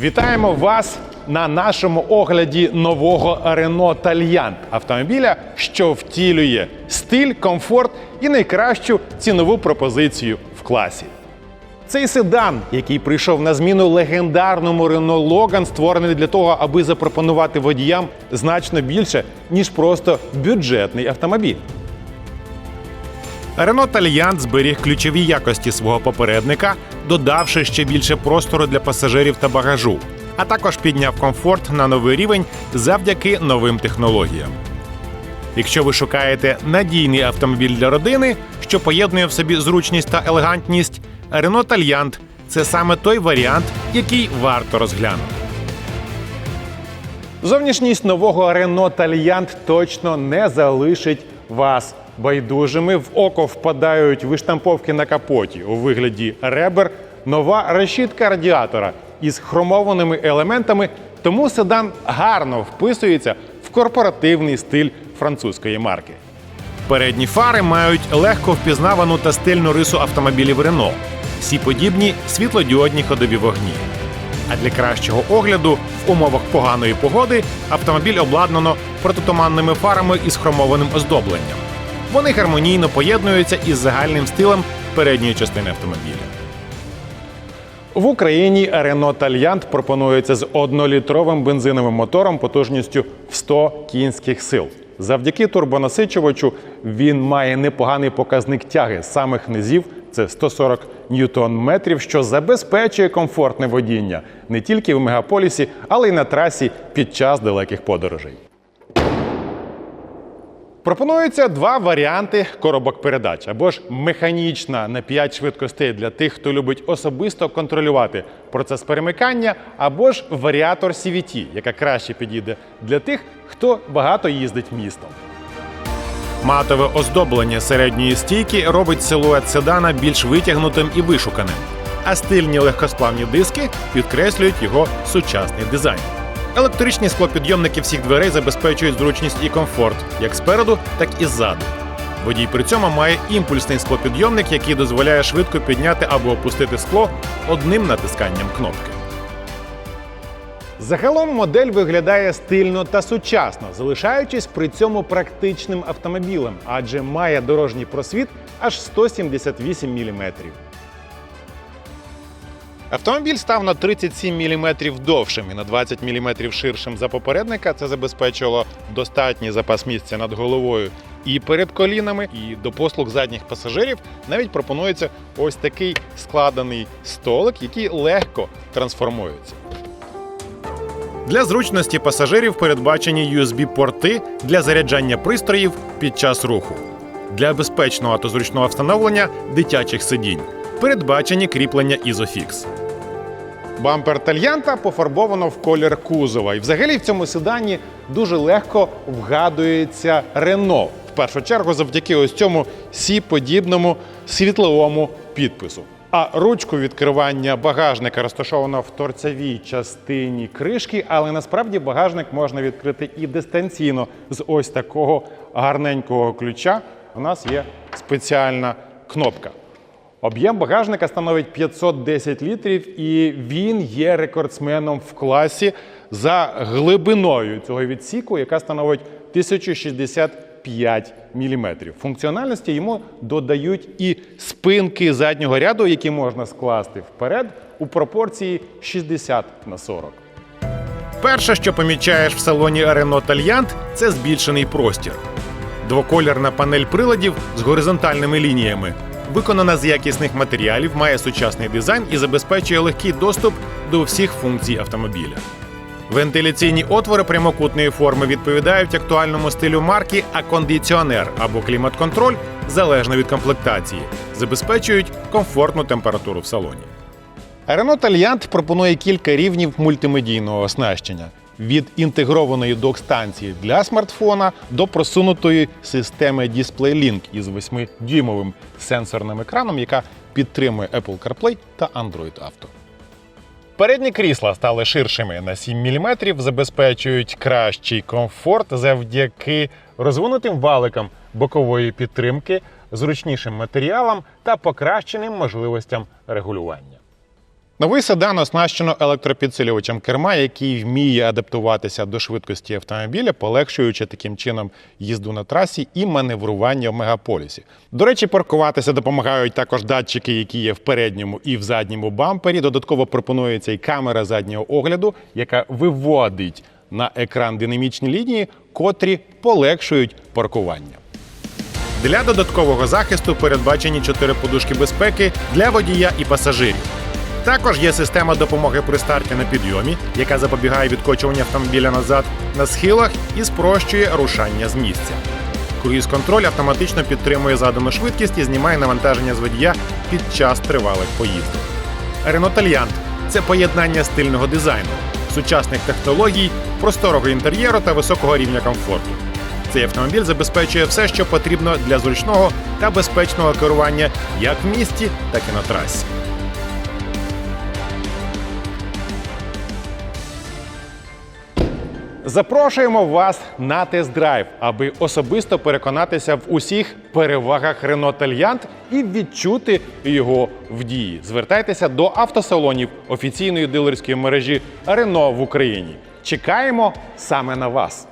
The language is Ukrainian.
Вітаємо вас на нашому огляді нового Renault Taliant автомобіля, що втілює стиль, комфорт і найкращу цінову пропозицію в класі. Цей седан, який прийшов на зміну легендарному Renault Logan, створений для того, аби запропонувати водіям значно більше, ніж просто бюджетний автомобіль. Renault Taliant зберіг ключові якості свого попередника, додавши ще більше простору для пасажирів та багажу, а також підняв комфорт на новий рівень завдяки новим технологіям. Якщо ви шукаєте надійний автомобіль для родини, що поєднує в собі зручність та елегантність, Renault Taliant – це саме той варіант, який варто розглянути. Зовнішність нового Renault Taliant точно не залишить вас байдужими. В око впадають виштамповки на капоті у вигляді ребер, нова решітка радіатора із хромованими елементами, тому седан гарно вписується в корпоративний стиль французької марки. Передні фари мають легко впізнавану та стильну рису автомобілів Renault. Всі подібні світлодіодні ходові вогні. А для кращого огляду в умовах поганої погоди автомобіль обладнано протитуманними фарами із хромованим оздобленням. Вони гармонійно поєднуються із загальним стилем передньої частини автомобіля. В Україні Renault Taliant пропонується з однолітровим бензиновим мотором потужністю в 100 кінських сил. Завдяки турбонасичувачу він має непоганий показник тяги самих низів. Це 140 ньютон-метрів, що забезпечує комфортне водіння не тільки в мегаполісі, але й на трасі під час далеких подорожей. Пропонуються два варіанти коробок передач або ж механічна на 5 швидкостей для тих, хто любить особисто контролювати процес перемикання, або ж варіатор CVT, яка краще підійде для тих, хто багато їздить містом. Матове оздоблення середньої стійки робить силует седана більш витягнутим і вишуканим, а стильні легкосплавні диски підкреслюють його сучасний дизайн. Електричні склопідйомники всіх дверей забезпечують зручність і комфорт як спереду, так і ззаду. Водій при цьому має імпульсний склопідйомник, який дозволяє швидко підняти або опустити скло одним натисканням кнопки. Загалом модель виглядає стильно та сучасно, залишаючись при цьому практичним автомобілем, адже має дорожній просвіт аж 178 мм. Автомобіль став на 37 мм довшим і на 20 мм ширшим за попередника. Це забезпечило достатній запас місця над головою і перед колінами. І до послуг задніх пасажирів навіть пропонується ось такий складений столик, який легко трансформується. Для зручності пасажирів передбачені USB-порти для заряджання пристроїв під час руху. Для безпечного та зручного встановлення дитячих сидінь передбачені кріплення Isofix. Бампер тальянта пофарбовано в колір кузова. І взагалі в цьому седані дуже легко вгадується Рено. В першу чергу завдяки ось цьому сі-подібному світловому підпису. А ручку відкривання багажника розташовано в торцевій частині кришки, але насправді багажник можна відкрити і дистанційно з ось такого гарненького ключа. У нас є спеціальна кнопка. Об'єм багажника становить 510 літрів, і він є рекордсменом в класі за глибиною цього відсіку, яка становить 1065 мм. Функціональності йому додають і спинки заднього ряду, які можна скласти вперед у пропорції 60 на 40. Перше, що помічаєш в салоні Renault Taliant, це збільшений простір. Двоколірна панель приладів з горизонтальними лініями виконана з якісних матеріалів, має сучасний дизайн і забезпечує легкий доступ до всіх функцій автомобіля. Вентиляційні отвори прямокутної форми відповідають актуальному стилю марки, а кондиціонер або клімат-контроль, залежно від комплектації, забезпечують комфортну температуру в салоні. Renault Taliant пропонує кілька рівнів мультимедійного оснащення. Від інтегрованої док-станції для смартфона до просунутої системи DisplayLink із 8-дюймовим сенсорним екраном, яка підтримує Apple CarPlay та Android Auto. Передні крісла стали ширшими на 7 мм, забезпечують кращий комфорт завдяки розвинутим валикам бокової підтримки, зручнішим матеріалам та покращеним можливостям регулювання. Новий седан оснащено електропідсилювачем керма, який вміє адаптуватися до швидкості автомобіля, полегшуючи таким чином їзду на трасі і маневрування в мегаполісі. До речі, паркуватися допомагають також датчики, які є в передньому і в задньому бампері. Додатково пропонується і камера заднього огляду, яка виводить на екран динамічні лінії, котрі полегшують паркування. Для додаткового захисту передбачені чотири подушки безпеки для водія і пасажирів. Також є система допомоги при старті на підйомі, яка запобігає відкочуванню автомобіля назад на схилах і спрощує рушання з місця. Круїз-контроль автоматично підтримує задану швидкість і знімає навантаження з водія під час тривалих поїздок. Renault Alliant – це поєднання стильного дизайну, сучасних технологій, просторого інтер'єру та високого рівня комфорту. Цей автомобіль забезпечує все, що потрібно для зручного та безпечного керування як в місті, так і на трасі. Запрошуємо вас на тест-драйв, аби особисто переконатися в усіх перевагах Renault Тальянт і відчути його в дії. Звертайтеся до автосалонів офіційної дилерської мережі Renault в Україні. Чекаємо саме на вас.